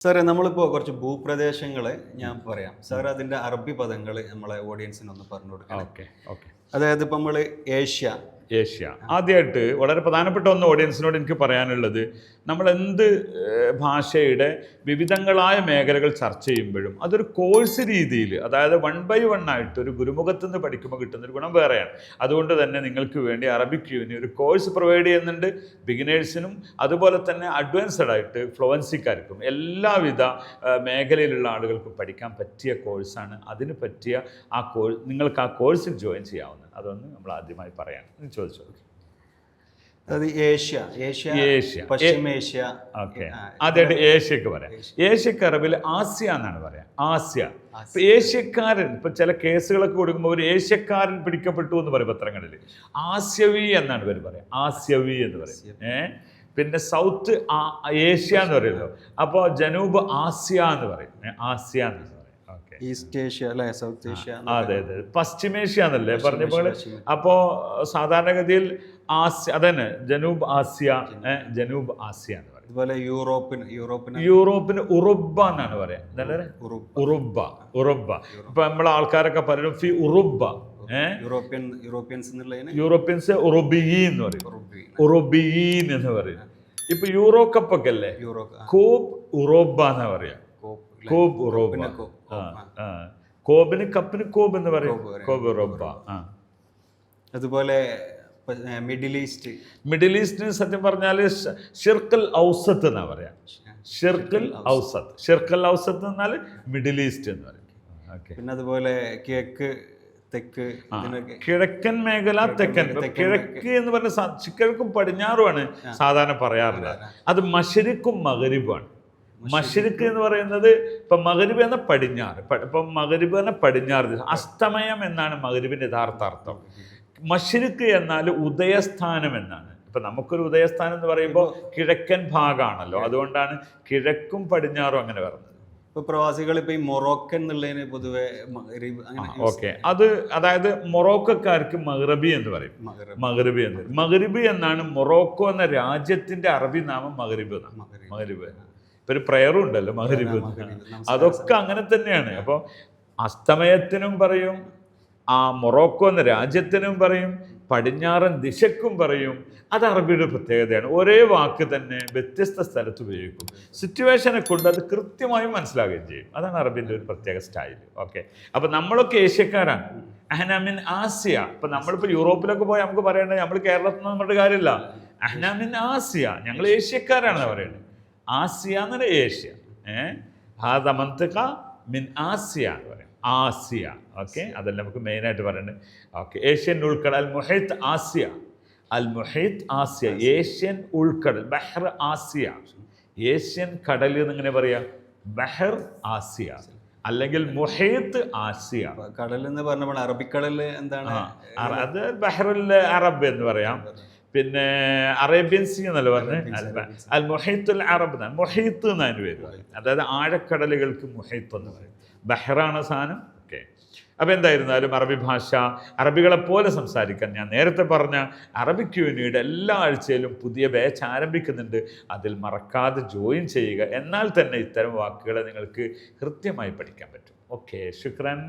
സാറേ നമ്മളിപ്പോൾ കുറച്ച് ഭൂപ്രദേശങ്ങൾ ഞാൻ പറയാം. സാർ അതിന്റെ അറബി പദങ്ങൾ നമ്മളെ ഓഡിയൻസിനൊന്ന് പറഞ്ഞു കൊടുക്കാം ഓക്കെ ഓക്കെ. അതായത് ഇപ്പം നമ്മൾ ഏഷ്യ ഏഷ്യ. ആദ്യമായിട്ട് വളരെ പ്രധാനപ്പെട്ട ഒന്ന് ഓഡിയൻസിനോട് എനിക്ക് പറയാനുള്ളത് നമ്മൾ എന്ത് ഭാഷയുടെ വിവിധങ്ങളായ മേഖലകൾ ചർച്ച ചെയ്യുമ്പോഴും അതൊരു കോഴ്സ് രീതിയിൽ അതായത് വൺ ബൈ വൺ ആയിട്ട് ഒരു ഗുരുമുഖത്ത് നിന്ന് പഠിക്കുമ്പോൾ കിട്ടുന്ന ഒരു ഗുണം വേറെയാണ്. അതുകൊണ്ട് തന്നെ നിങ്ങൾക്ക് വേണ്ടി അറബിക് യൂനി ഒരു കോഴ്സ് പ്രൊവൈഡ് ചെയ്യുന്നുണ്ട്. ബിഗിനേഴ്സിനും അതുപോലെ തന്നെ അഡ്വാൻസ്ഡ് ആയിട്ട് ഫ്ലുവൻസിക്കാർക്കും എല്ലാവിധ മേഖലയിലുള്ള ആളുകൾക്കും പഠിക്കാൻ പറ്റിയ കോഴ്സാണ് അതിന് പറ്റിയ ആ കോഴ്സ് നിങ്ങൾക്ക് ആ കോഴ്സിൽ ജോയിൻ ചെയ്യാവുന്നത് അതൊന്ന് നമ്മൾ ആദ്യമായി പറയാൻ. ചോദിച്ചു? Asia Asia. പശ്ചിമേഷ്യ. ഓക്കെ. ആദ്യമായിട്ട് ഏഷ്യക്ക് പറയാം. ഏഷ്യക്ക് അറബിൽ ആസ്യ എന്നാണ് പറയാം. ആസ്യ. ഏഷ്യക്കാരൻ ഇപ്പൊ ചില കേസുകളൊക്കെ കൊടുക്കുമ്പോൾ ഒരു ഏഷ്യക്കാരൻ പിടിക്കപ്പെട്ടു എന്ന് പറയും പത്രങ്ങളിൽ ആസ്യവി എന്നാണ് പേര് പറയാം. ആസ്യവി എന്ന് പറയും. ഏഹ് പിന്നെ സൗത്ത് ഏഷ്യ എന്ന് പറയുമല്ലോ അപ്പോൾ ജനൂബ് ആസ്യ എന്ന് പറയും. ആസ്യ എന്ന് പറയും. ഈസ്റ്റ് ഏഷ്യ അല്ലെ? സൗത്ത് ഏഷ്യ അതെ അതെ. പശ്ചിമേഷ്യ എന്നല്ലേ പറഞ്ഞപ്പോൾ പോലെ അപ്പോ സാധാരണഗതിയിൽ ആസ്യ അതന്നെ ജനൂബ് ആസ്യ ജനൂബ്. ആസ്യ എന്ന് പറയും. അതുപോലെ യൂറോപ്പിന് യൂറോപ്പിന്. യൂറോപ്പിന് ഉറുബ എന്നാണ് പറയാ. എന്നല്ലേ ഉറു- ഉറുബ ഉറുബ ഇപ്പൊ നമ്മളെ ആൾക്കാരൊക്കെ പലരും ഫി ഉറുബ യൂറോപ്യൻ യൂറോപ്യൻസ് യൂറോപ്യൻസ് ഉറുബിയീൻ എന്ന് പറയും എന്ന് പറയും. ഇപ്പൊ യൂറോ കപ്പ് ഒക്കെ അല്ലേ യൂറോ കോപ്പ് ഉറോബ എന്നാ പറയാ? കോബ് റോബ. കോബിന് കപ്പിന് കോബ് എന്ന് പറയും. കോബ് റോബ. അതുപോലെ മിഡിൽ ഈസ്റ്റ്. മിഡിൽ ഈസ്റ്റിന് സത്യം പറഞ്ഞാൽ ഷിർക്കൽ ഔസത്ത് എന്നാ പറയാ. ഷിർക്കൽ ഔസത്ത്. ഷിർക്കൽ ഔസത്ത് എന്നാൽ മിഡിൽ ഈസ്റ്റ് എന്ന് പറയും. പിന്നെ അതുപോലെ കിഴക്ക് തെക്ക് കിഴക്കൻ മേഖല തെക്കൻ. കിഴക്ക് എന്ന് പറഞ്ഞ കിഴക്കും പടിഞ്ഞാറുമാണ് സാധാരണ പറയാറുള്ളത്. അത് മഷരിക്കും മകരിബുമാണ് മഷരിക്ക് എന്ന് പറയുന്നത് ഇപ്പൊ മകരുവ് എന്ന പടിഞ്ഞാറ് ഇപ്പം മകരിബ് എന്ന പടിഞ്ഞാറ് ദിശ. അസ്തമയം എന്നാണ് മകരുവിന്റെ യഥാർത്ഥ അർത്ഥം. മഷിരിക്ക് എന്നാൽ ഉദയസ്ഥാനം എന്നാണ്. ഇപ്പൊ നമുക്കൊരു ഉദയസ്ഥാനം എന്ന് പറയുമ്പോൾ കിഴക്കൻ ഭാഗമാണല്ലോ. അതുകൊണ്ടാണ് കിഴക്കും പടിഞ്ഞാറും അങ്ങനെ പറഞ്ഞത് ഇപ്പൊ പ്രവാസികൾ ഇപ്പൊ ഈ മൊറോക്കൻ എന്നുള്ളതിന് പൊതുവെ ഓക്കെ. അത് അതായത് മൊറോക്കക്കാർക്ക് മഹ്റബി എന്ന് പറയും. മഗ്രിബ്. എന്ന്. മഹ്റബി എന്നാണ് മൊറോക്കോ എന്ന രാജ്യത്തിന്റെ അറബി നാമം. മഗ്രിബ് ഇപ്പൊ ഒരു പ്രയറും ഉണ്ടല്ലോ. നമസ്കാരം. അതൊക്കെ അങ്ങനെ തന്നെയാണ്. അപ്പോൾ അസ്തമയത്തിനും പറയും ആ മൊറോക്കോ എന്ന രാജ്യത്തിനും പറയും പടിഞ്ഞാറൻ ദിശക്കും പറയും അത് അറബിയുടെ പ്രത്യേകതയാണ്. ഒരേ വാക്ക് തന്നെ വ്യത്യസ്ത സ്ഥലത്ത് ഉപയോഗിക്കും. സിറ്റുവേഷനെ കൊണ്ട് അത് കൃത്യമായും മനസ്സിലാകുകയും ചെയ്യും. അതാണ് അറബിന്റെ ഒരു പ്രത്യേക സ്റ്റൈൽ ഓക്കെ അപ്പോൾ നമ്മളൊക്കെ ഏഷ്യക്കാരാണ്. അഹ്നാമിൻ ആസിയ. ഇപ്പം നമ്മളിപ്പോൾ യൂറോപ്പിലൊക്കെ പോയി നമുക്ക് പറയേണ്ടത് നമ്മൾ കേരളത്തിൽ നിന്ന് നമ്മുടെ കാര്യമില്ല. അഹ്നാമിൻ ആസിയ. ഞങ്ങൾ ഏഷ്യക്കാരാണെന്ന് പറയുന്നത് ആസിയ എന്നല്ല ഏഷ്യ. ഏഹ് ഹാദ മന്ത്രിക മിൻ ആസിയ എന്ന് പറയും. ആസിയ. ഓക്കെ? അതല്ല നമുക്ക് മെയിനായിട്ട് പറയുന്നത് ഓക്കെ. ഏഷ്യൻ ഉൾക്കടൽ അൽ മുഹൈത്ത് ആസിയ. അൽ മുഹൈത്ത് ആസിയ. ഏഷ്യൻ ഉൾക്കടൽ ബഹർ ആസിയ. ഏഷ്യൻ കടൽ എന്നിങ്ങനെ പറയാ? ബഹർ ആസിയ. അല്ലെങ്കിൽ മുഹൈത്ത് ആസിയ. കടൽ എന്ന് പറഞ്ഞപ്പോൾ അറബിക്കടൽ എന്താണ്? അത് ബഹ്റുൽ അറബ് എന്ന് പറയാം. പിന്നെ അറേബ്യൻ സീ എന്നല്ല പറഞ്ഞത് അൽ മൊഹീത്തുൽ അറബ് എന്നാണ്. മൊഹീത്ത് എന്നാണ് അതിന് പേര്. പറയും അതായത് ആഴക്കടലുകൾക്ക് മൊഹീത്ത് എന്ന് പറയും. ബഹ്റാണ് സാധനം ഓക്കെ. അപ്പോൾ എന്തായിരുന്നാലും അറബി ഭാഷ അറബികളെപ്പോലെ സംസാരിക്കാൻ ഞാൻ നേരത്തെ പറഞ്ഞ അറബിക് യൂണിയുടെ എല്ലാ ആഴ്ചയിലും പുതിയ ബാച്ച് ആരംഭിക്കുന്നുണ്ട്. അതിൽ മറക്കാതെ ജോയിൻ ചെയ്യുക. എന്നാൽ തന്നെ ഇത്തരം വാക്കുകളെ നിങ്ങൾക്ക് കൃത്യമായി പഠിക്കാൻ പറ്റും. ഓക്കെ ശുക്രൻ.